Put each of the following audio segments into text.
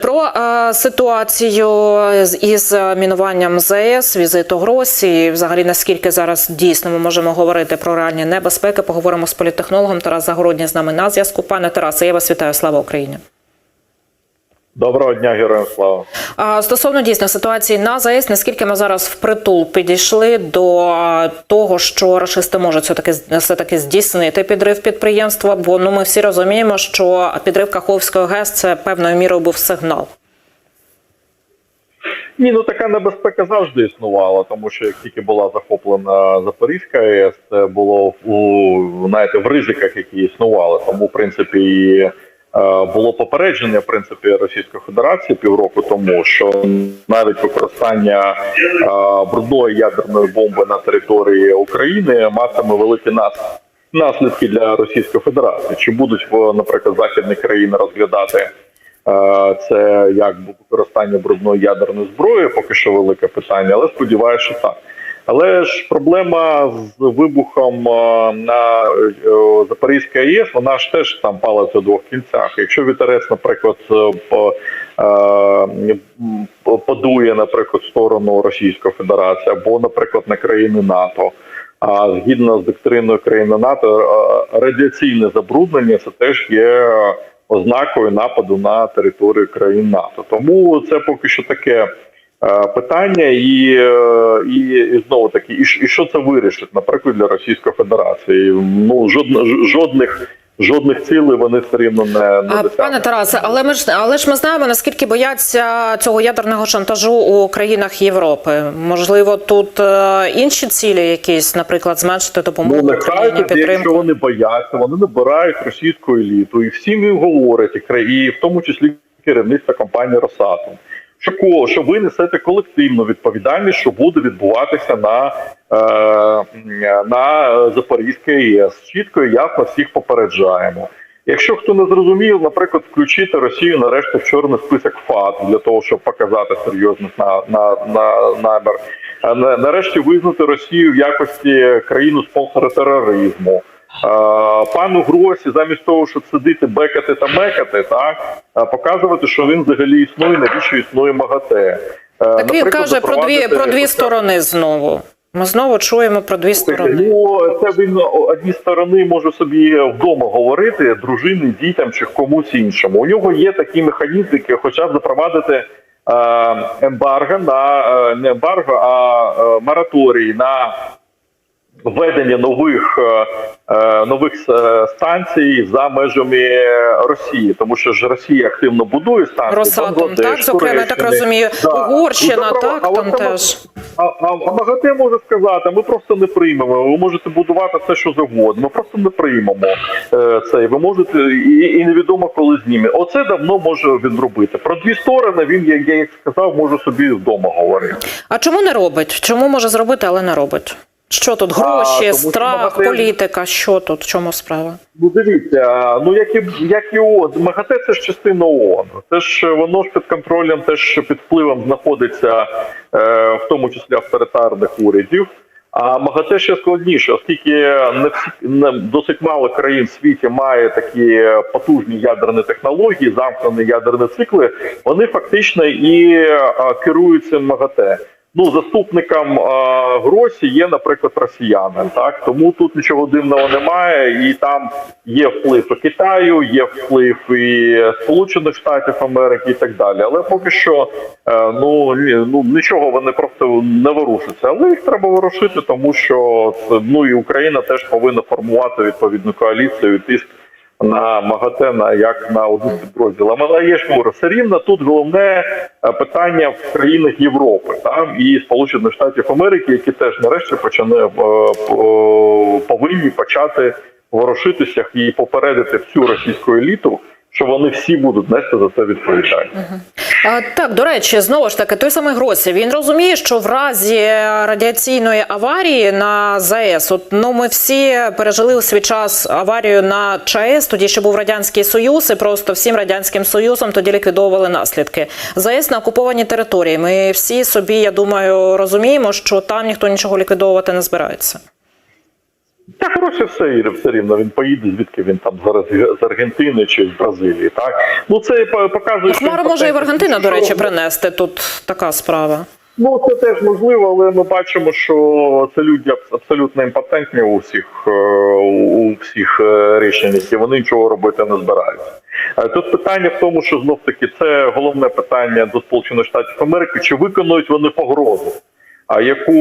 Про е, ситуацію із мінуванням ЗС, візиту Гросі, і взагалі наскільки зараз дійсно ми можемо говорити про реальні небезпеки. Поговоримо з політтехнологом Тарас Загородній з нами на зв'язку. Пане Тарасе, я вас вітаю. Слава Україні. Доброго дня, героям слава. А стосовно дійсно ситуації на ЗАЕС, наскільки ми зараз впритул підійшли до того, що рашисти можуть все таки все таки здійснити підрив підприємства? Бо ну ми всі розуміємо, що підрив Каховської ГЕС це певною мірою був сигнал. Ні, ну така небезпека завжди існувала, тому що як тільки була захоплена Запорізька АЕС, це було у знаєте, в ризиках, які існували. Тому, в принципі, і, було попередження в принципі Російської Федерації півроку тому, що навіть використання е, брудної ядерної бомби на території України матиме великі наслідки. Для Російської Федерації чи будуть наприклад, західні країни розглядати е, це як використання брудної ядерної зброї, поки що велике питання, але сподіваюся, що так. Але ж проблема з вибухом на е, Запорізькій АЕС, вона ж теж там палиться у двох кінцях. Якщо вітерець, наприклад, е, по, е, наприклад, в сторону Російської Федерації або, наприклад, на країни НАТО. А згідно з доктриною країни НАТО, радіаційне забруднення це теж є ознакою нападу на територію країн НАТО. Тому це поки що таке питання, і, е, і, і знову таки, і, і що це вирішить, наприклад, для Російської Федерації? Ну жодна- ж- жодних. Жодних цілей вони все рівно не, не Пане Тарасе, але ми ж але ж ми знаємо наскільки бояться цього ядерного шантажу у країнах Європи. Можливо, тут е, інші цілі, якісь, наприклад, зменшити допомогу Ну, Україні тоді, якщо підтримку. вони бояться, вони набирають російську еліту і всім їм говорять, і кра- і в тому числі керівництво компанії Росатом. Що ко- що ви несете колективну відповідальність, що буде відбуватися на, е, на Запорізькій АЕС. Чітко і ясно всіх попереджаємо. Якщо хто не зрозумів, наприклад, включити Росію нарешті в чорний список ФАТ для того, щоб показати серйозних на, на, на намір. На- нарешті визнати Росію в якості країну спонсора тероризму. Пану Гросі, замість того, щоб сидіти, бекати та мекати, так показувати, що він взагалі існує, навіщо існує МАГАТЕ. Е, Так він каже про дві про дві сторони знову. Ми знову чуємо про дві сторони. Ну, це він одні сторони може собі вдома говорити, дружині, дітям чи комусь іншому. У нього є такі механізми, які хоча б запровадити е, ембарго на е, не ембарго, а мораторій на введення нових е, е, нових е, станцій за межами Росії, тому що ж Росія активно будує станції. Росатом, так, зокрема, я так розумію, Да. Угорщина, Ну, так, там теж. а, а, а МАГАТЕ може сказати, ми просто не приймемо. Ви можете будувати все, що завгодно. Ми просто не приймемо е, це. Ви можете і, і невідомо коли зніме. Оце давно може він робити. Про дві сторони він, як я як сказав, може собі вдома говорити. А чому не робить? Чому може зробити, але не робить? Що тут? Гроші, що страх, багато- політика. Що тут? В чому справа? Ну дивіться, ну як і як і ООН, МАГАТЕ це ж частина ООН. Це ж воно ж під контролем, теж під впливом знаходиться, е, в тому числі авторитарних урядів. А МАГАТЕ ще складніше, оскільки не всі не досить мало країн в світі має такі потужні ядерні технології, замкнені ядерні цикли. Вони фактично і е, керують МАГАТЕ. Ну, заступником е, Гросі є, наприклад, росіянин. Так тому тут нічого дивного немає, і там є вплив і Китаю, є вплив і Сполучених Штатів Америки, і так далі. Але поки що е, ну, ну нічого вони просто не ворушаться. Але їх треба ворушити, тому що ну і Україна теж повинна формувати відповідну коаліцію тиск на МАГАТЕ на як на один підрозділ. Але є ж говорю, все рівно тут головне е, питання в країнах Європи там і Сполучених Штатів Америки, які теж нарешті почане е, повинні почати ворушитися і попередити всю російську еліту, що вони всі будуть нести за це відповідальність. Так, до речі, знову ж таки, той самий Гросі, він розуміє, що в разі радіаційної аварії на ЗАЕС, от, ну ми всі пережили у свій час аварію на ЧАЕС, тоді ще був Радянський Союз, і просто всім Радянським Союзом тоді ліквідовували наслідки. ЗАЕС на окупованій території. Ми всі собі, я думаю, розуміємо, що там ніхто нічого ліквідовувати не збирається. Та гроші все рівно, все рівно він поїде, звідки він там зараз з Аргентини чи з Бразилії. Так ну це по- показує. Хмару може і в Аргентину, до речі, принести. Тут така справа. Ну це теж можливо, але ми бачимо, що це люди абс- абсолютно імпотентні у всіх е, у всіх е, рішеннях, і вони нічого робити не збираються. Е, Тут питання в тому, що знов таки це головне питання до Сполучених Штатів Америки, чи виконують вони погрозу. Яку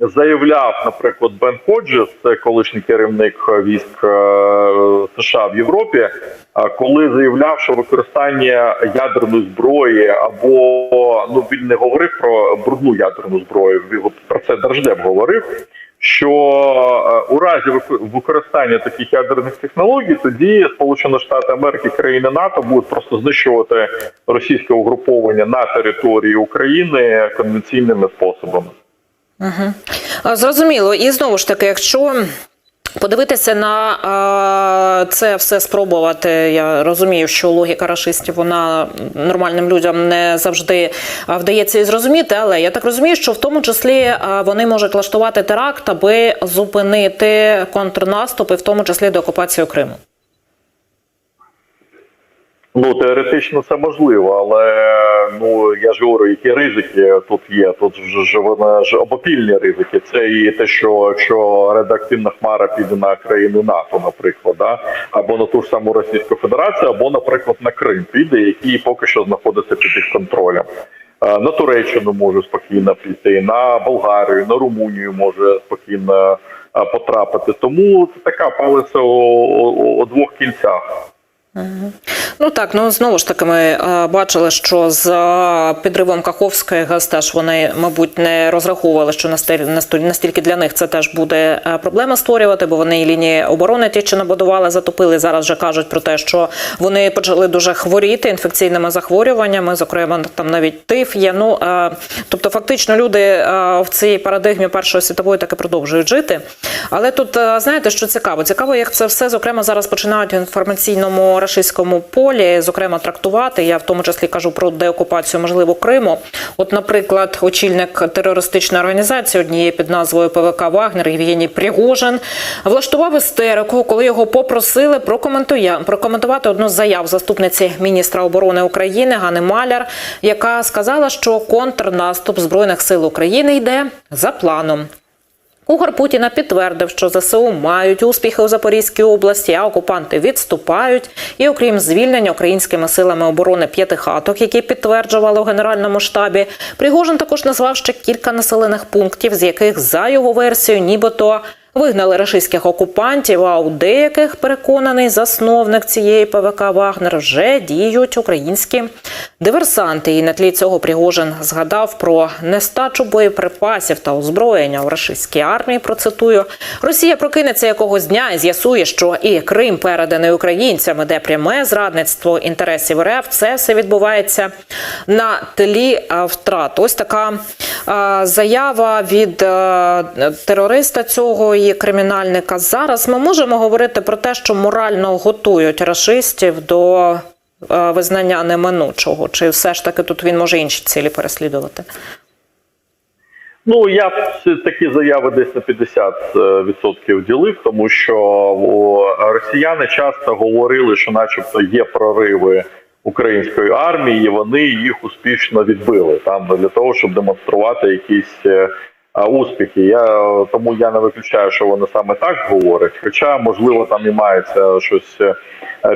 заявляв, наприклад, Бен Ходжес, це колишній керівник військ е, США в Європі, коли заявляв, що використання ядерної зброї або ну він не говорив про брудну ядерну зброю, про це Держдеп говорив. Що е, у разі використання таких ядерних технологій, тоді Сполучені Штати Америки, країни НАТО будуть просто знищувати російське угруповання на території України конвенційними способами. Угу. Зрозуміло. І знову ж таки, якщо подивитися на а, це все спробувати, я розумію, що логіка рашистів вона нормальним людям не завжди вдається і зрозуміти, але я так розумію, що в тому числі а, вони можуть влаштувати теракт, аби зупинити контрнаступ, і в тому числі до окупації Криму. Ну теоретично це можливо, але ну я ж говорю, які ризики тут є. Тут ж, вони ж обопільні ризики. Це і те, що, що радіоактивна хмара піде на країни НАТО, наприклад, да? або на ту ж саму Російську Федерацію, або, наприклад, на Крим піде, який поки що знаходиться під їх контролем. Е, На Туреччину може спокійно піти, на Болгарію, на Румунію може спокійно е, потрапити. Тому це така палиця у, у, у двох кінцях. Ну так, ну знову ж таки, ми е, бачили, що з підривом Каховської ГЕС теж вони, мабуть, не розраховували, що настіль- настіль- настільки для них це теж буде е, проблема створювати, бо вони і лінії оборони ті, що набудували, затопили. Зараз вже кажуть про те, що вони почали дуже хворіти інфекційними захворюваннями, зокрема там навіть тиф є. Ну е, тобто, фактично, люди в цій парадигмі Першої світової таки продовжують жити. Але тут знаєте, що цікаво? Цікаво, як це все зокрема зараз починають в інформаційному рашистському полі, зокрема трактувати. Я в тому числі кажу про деокупацію, можливо, Криму. От, наприклад, очільник терористичної організації однієї під назвою ПВК Вагнер Євгеній Пригожин влаштував істерику, коли його попросили прокоментувати одну з заяв заступниці міністра оборони України Гани Маляр, яка сказала, що контрнаступ збройних сил України йде за планом. Кухар Путіна підтвердив, що ЗСУ мають успіхи у Запорізькій області, а окупанти відступають. І окрім звільнення українськими силами оборони п'яти хаток, які підтверджували у генеральному штабі, Пригожин також назвав ще кілька населених пунктів, з яких за його версією, нібито вигнали рашистських окупантів. А у деяких переконаний засновник цієї ПВК Вагнер вже діють українські диверсанти. І на тлі цього Пригожин згадав про нестачу боєприпасів та озброєння у рашистській армії. Процитую: Росія прокинеться якогось дня і з'ясує, що і Крим переданий українцям, де пряме зрадництво інтересів РФ. Це все відбувається на тлі втрат. Ось така заява від терориста цього і кримінальника. Зараз ми можемо говорити про те, що морально готують рашистів до визнання неминучого, чи все ж таки тут він може інші цілі переслідувати? Ну я б такі заяви десь на 50% ділив, тому що росіяни часто говорили, що, начебто, є прориви української армії, і вони їх успішно відбили там для того, щоб демонструвати якісь. е, Успіхи, я тому я не виключаю, що вони саме так говорять. Хоча, можливо, там і мається щось е,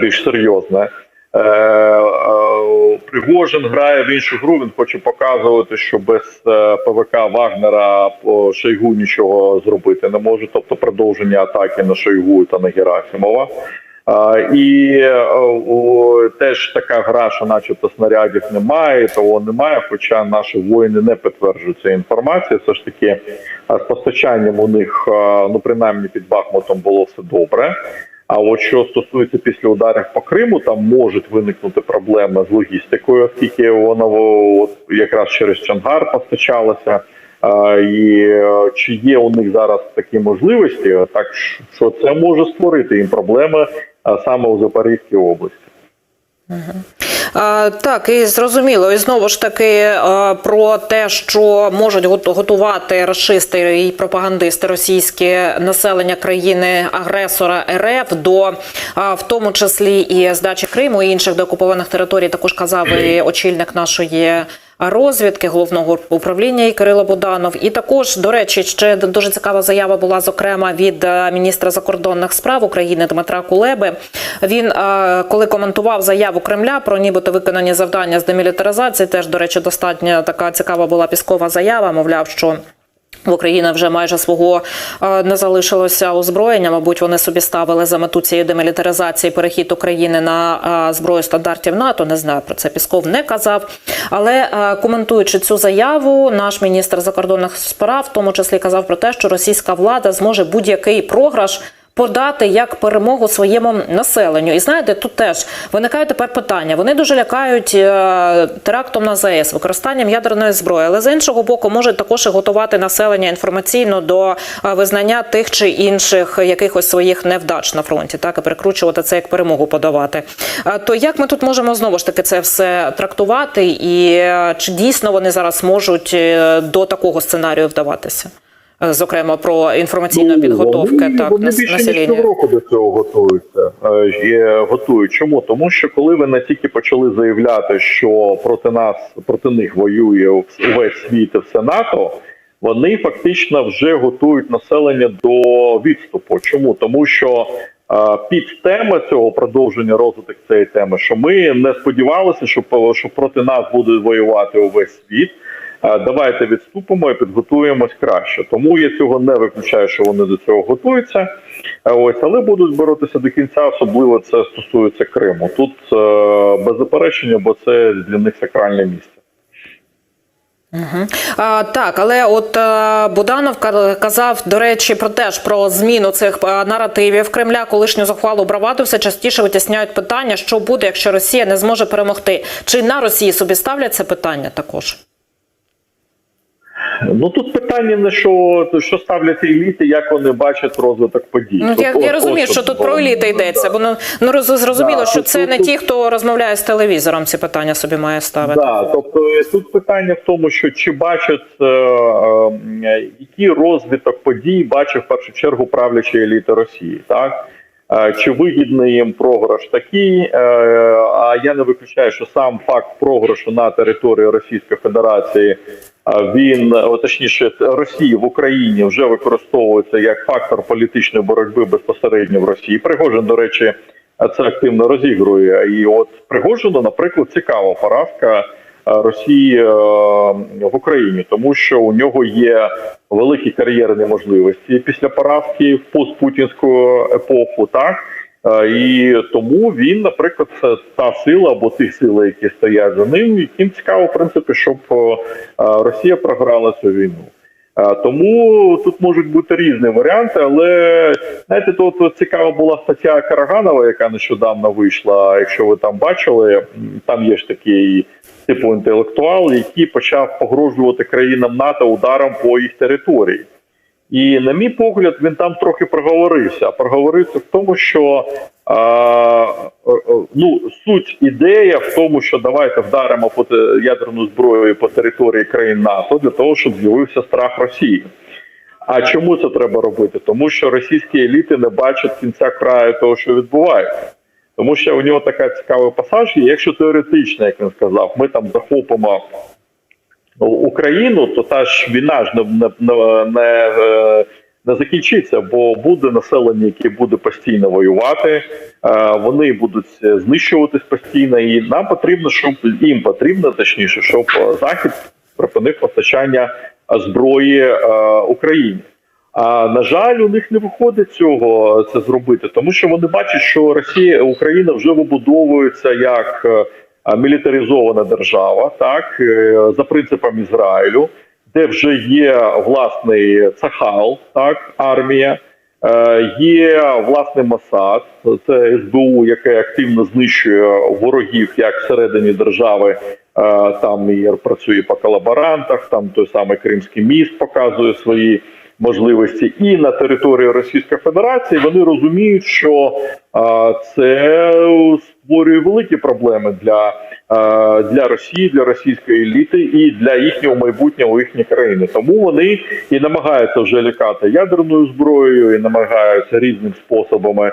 більш серйозне. Е, е, Пригожин грає в іншу гру. Він хоче показувати, що без е, ПВК Вагнера по Шойгу нічого зробити не може, тобто продовження атаки на Шойгу та на Герасимова. І теж така гра, що начебто снарядів немає, того немає. Хоча наші воїни не підтверджують цю інформацію. Все ж таки з постачанням у них, ну принаймні під Бахмутом було все добре. А от що стосується після ударів по Криму, там можуть виникнути проблеми з логістикою, оскільки воно от, якраз через Чангар постачалося. А, і е, чи є у них зараз такі можливості, так що це може створити їм проблеми саме у Запорізькій області. А, так, і зрозуміло. І знову ж таки а, про те, що можуть готувати расисти і пропагандисти російське населення країни агресора РФ до а, в тому числі і здачі Криму і інших деокупованих територій. Також казав і очільник нашої. Розвідки головного управління і Кирило Буданов, і також до речі, ще дуже цікава заява була зокрема від е, міністра закордонних справ України Дмитра Кулеби. Він е, коли коментував заяву Кремля про нібито виконання завдання з демілітаризації, теж до речі, достатньо така цікава була піскова заява. Мовляв, що в Україні вже майже свого е, не залишилося озброєння. Мабуть, вони собі ставили за мету цієї демілітаризації перехід України на е, зброю стандартів НАТО. Не знаю про це Пісков не казав. Але е, коментуючи цю заяву, наш міністр закордонних справ в тому числі казав про те, що російська влада зможе будь-який програш. Подати як перемогу своєму населенню, і знаєте, тут теж виникає тепер питання. Вони дуже лякають е, терактом на ЗАЕС, використанням ядерної зброї, але з іншого боку можуть також і готувати населення інформаційно до е, визнання тих чи інших якихось своїх невдач на фронті, так і перекручувати це як перемогу подавати. Е, То як ми тут можемо знову ж таки це все трактувати, і чи дійсно вони зараз можуть до такого сценарію вдаватися? Е, Зокрема, про інформаційну підготовку Ну, вони, так вони більше ніж населення. до цього готуються. Е, Є готують. Чому? Тому що коли ви не тільки почали заявляти, що проти нас, проти них воює увесь світ і все НАТО. Вони фактично вже готують населення до відступу. Чому? Тому що е, під тема цього продовження розвиток цієї теми, що ми не сподівалися, що, що проти нас буде воювати увесь світ. Е, Давайте відступимо і підготуємось краще. Тому я цього не виключаю, що вони до цього готуються. Е, Ось, але будуть боротися до кінця, особливо це стосується Криму. Тут е, без заперечення, бо це для них сакральне місце. А, так, але от е, Буданов казав, до речі, про теж про зміну цих наративів Кремля, колишню захвалу браваду все частіше витісняють питання, що буде, якщо Росія не зможе перемогти. Чи на Росії собі ставлять це питання також? Ну тут питання не що, що ставлять еліти, як вони бачать розвиток подій. Ну я, я розумію, що тут про еліти йдеться, бо ну, ну роз- зрозуміло, Да, що це тут- не ті, хто розмовляє з телевізором, ці питання собі має ставити. Да, тобто тут питання в тому, що чи бачать е, е, який розвиток подій бачить в першу чергу правляча еліта Росії, так? Е, Чи вигідний їм програш такий? Е, А я не виключаю, що сам факт програшу на території Російської Федерації е, він точніше Росії в Україні вже використовується як фактор політичної боротьби безпосередньо в Росії. Пригожин, до речі, це активно розігрує. І от Пригожину, наприклад, цікава поразка Росії е, в Україні, тому що у нього є великі кар'єрні можливості після поразки в постпутінську епоху, так. Е, І тому він, наприклад, та сила або ті сили, які стоять за ним, яким цікаво, в принципі, щоб е, Росія програла цю війну. Е, Тому тут можуть бути різні варіанти, але знаєте, тут цікава була стаття Караганова, яка нещодавно вийшла. Якщо ви там бачили, там є ж такий типу інтелектуал, який почав погрожувати країнам НАТО ударом по їх території. І на мій погляд, він там трохи проговорився. Проговорився в тому, що а, е, е, ну, суть ідея в тому, що давайте вдаримо по ядерну зброю по території країн НАТО для того, щоб з'явився страх Росії. А чому це треба робити? Тому що російські еліти не бачать кінця краю того, що відбувається. Тому що у нього така цікава пасаж є. Якщо теоретично, як він сказав, ми там захопимо Україну, то та ж війна ж не, не, не, не, е, закінчиться, бо буде населення, яке буде постійно воювати, е, вони будуть знищуватись постійно, і нам потрібно, щоб їм потрібно, точніше, щоб захід припинив постачання зброї е, Україні. А на жаль, у них не виходить цього це зробити, тому що вони бачать, що Росія Україна вже вибудовується як е, мілітаризована держава, так е, за принципом Ізраїлю, де вже є власний Цахал, так армія, е, є власний Масад, це СБУ, яке активно знищує ворогів як всередині держави. Там і працює по колаборантах, там той самий Кримський міст показує свої можливості, і на території Російської Федерації вони розуміють, що це створює великі проблеми для, для Росії, для російської еліти і для їхнього майбутнього їхньої країни. Тому вони і намагаються вже лякати ядерною зброєю, і намагаються різними способами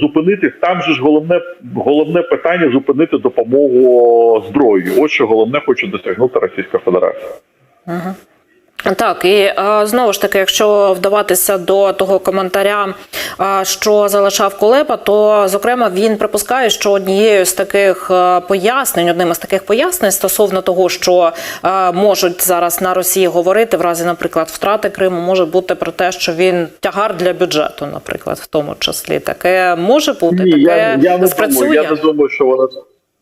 зупинити. Там же ж головне головне питання зупинити допомогу зброєю. Ось що головне хоче досягнути Російська Федерація. Так, і е, знову ж таки, якщо вдаватися до того коментаря, е, що залишав Кулеба, то зокрема він припускає, що однією з таких е, пояснень, одним із таких пояснень стосовно того, що можуть зараз на Росії говорити в разі, наприклад, втрати Криму, може бути про те, що він тягар для бюджету, наприклад, в тому числі таке може бути, Ні, таке я, я, не спрацює. думаю, я не думаю, що воно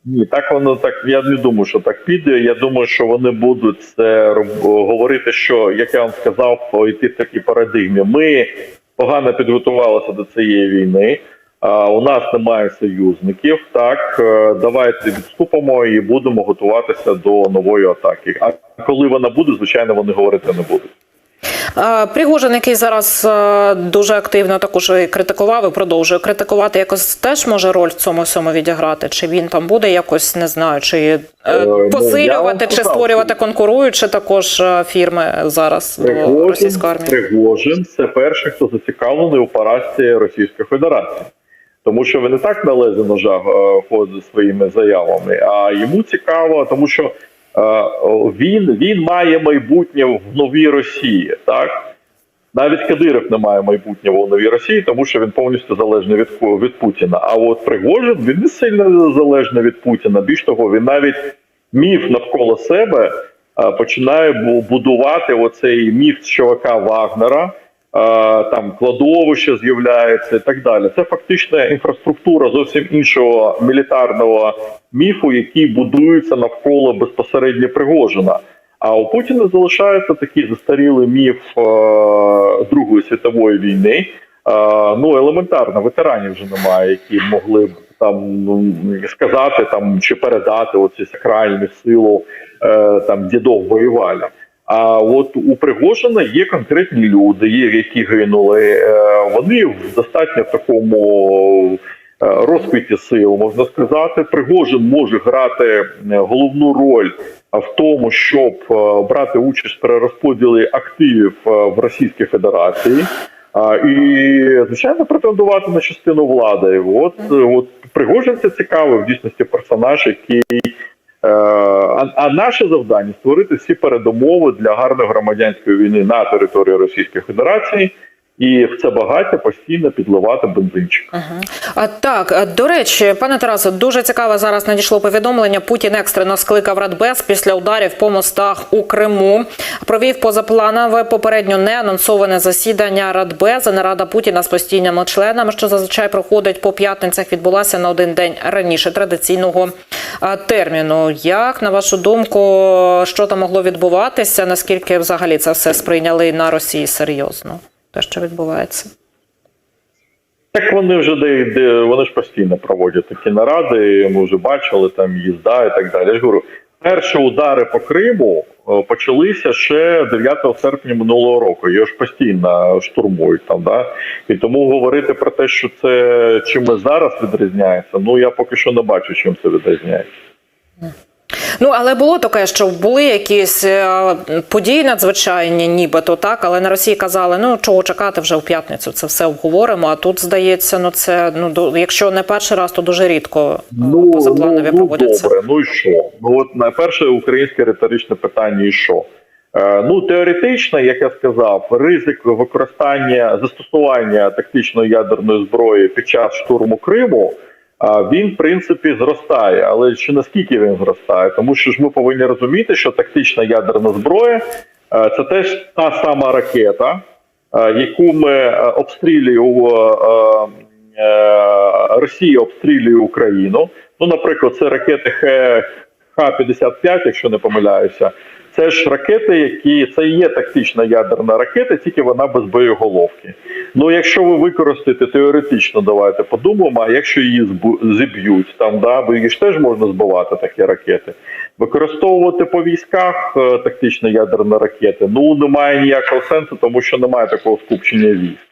ні, так воно так. Я не думаю, що так піде. Я думаю, що вони будуть це говорити, що як я вам сказав, йти в такій парадигмі. Ми погано підготувалися до цієї війни. А у нас немає союзників. Так е, давайте відступимо і будемо готуватися до нової атаки. А коли вона буде, звичайно, вони говорити не будуть. Е, Пригожин, який зараз е, дуже активно також і критикував і продовжує критикувати, якось теж може роль в цьому всьому відіграти. Чи він там буде якось не знаю, чи е, ну, посилювати, чи створювати конкуруючі також фірми зараз до російської армії? Пригожин це перший, хто зацікавлений у поразці Російської Федерації. Тому що він і так на лезі ножа ходить своїми заявами. А йому цікаво, тому що він, він має майбутнє в новій Росії. Так навіть Кадиров не має майбутнього у новій Росії, тому що він повністю залежний від, від Путіна. А от Пригожин він не сильно залежний від Путіна. Більш того, він навіть міф навколо себе е, починає будувати оцей міф чувака Вагнера. Е, Там кладовище з'являється і так далі. Це фактично інфраструктура зовсім іншого мілітарного міфу, який будується навколо безпосередньо Пригожина. А у Путіна залишається такий застарілий міф е, Другої світової війни. Е, ну елементарно, ветеранів вже немає, які могли б там ну, сказати там чи передати оці сакральну силу там дідов воювали. А от у Пригожина є конкретні люди, які гинули. Е, вони в достатньо такому е, розквіті сил, можна сказати. Пригожин може грати е, головну роль в тому, щоб брати участь в перерозподілі активів в Російській Федерації. І звичайно претендувати на частину влади. От, от Пригожин це цікавий в дійсності персонаж, який А, а наше завдання створити всі передумови для гарної громадянської війни на території Російської Федерації і в це багаття постійно підливати бензинчик. А, так, до речі, пане Тарасе, дуже цікаве зараз надійшло повідомлення. Путін екстрено скликав Радбез після ударів по мостах у Криму. Провів позапланове попередньо не анонсоване засідання Радбеза. Нарада Путіна з постійними членами, що зазвичай проходить по п'ятницях, відбулася на один день раніше традиційного терміну. Як на вашу думку, що там могло відбуватися? Наскільки взагалі це все сприйняли на Росії серйозно? Те, що відбувається? Так вони вже де, вони ж постійно проводять такі наради. Ми вже бачили там їзда і так далі. Я ж говорю, перші удари по Криму е, почалися ще 9 серпня минулого року. Його ж постійно штурмують там. Да? І тому говорити про те, що це чимось зараз відрізняється. Ну я поки що не бачу, чим це відрізняється. Ну, але було таке, що були якісь е, події надзвичайні, нібито так, але на Росії казали, ну чого чекати вже в п'ятницю, це все обговоримо. А тут здається, ну це ну якщо не перший раз, то дуже рідко ну, позапланові ну, проводяться. добре, ну і що? Ну от найперше українське риторичне питання: і що? Е, ну теоретично, як я сказав, ризик використання застосування тактичної ядерної зброї під час штурму Криму. Він, в принципі, зростає, але чи наскільки він зростає? Тому що ж ми повинні розуміти, що тактична ядерна зброя е, це теж та сама ракета, е, яку ми е, обстрілюємо. Росія обстрілює Україну. Ну, наприклад, це ракети Х- Х-55, якщо не помиляюся. Це ж ракети, які це і є тактична ядерна ракета, тільки вона без боєголовки. Ну, якщо ви використаєте теоретично, давайте подумаємо, а якщо її зіб'ють, там да, бо її ж теж можна збивати такі ракети. Використовувати по військах е, тактичні ядерні ракети, ну немає ніякого сенсу, тому що немає такого скупчення військ.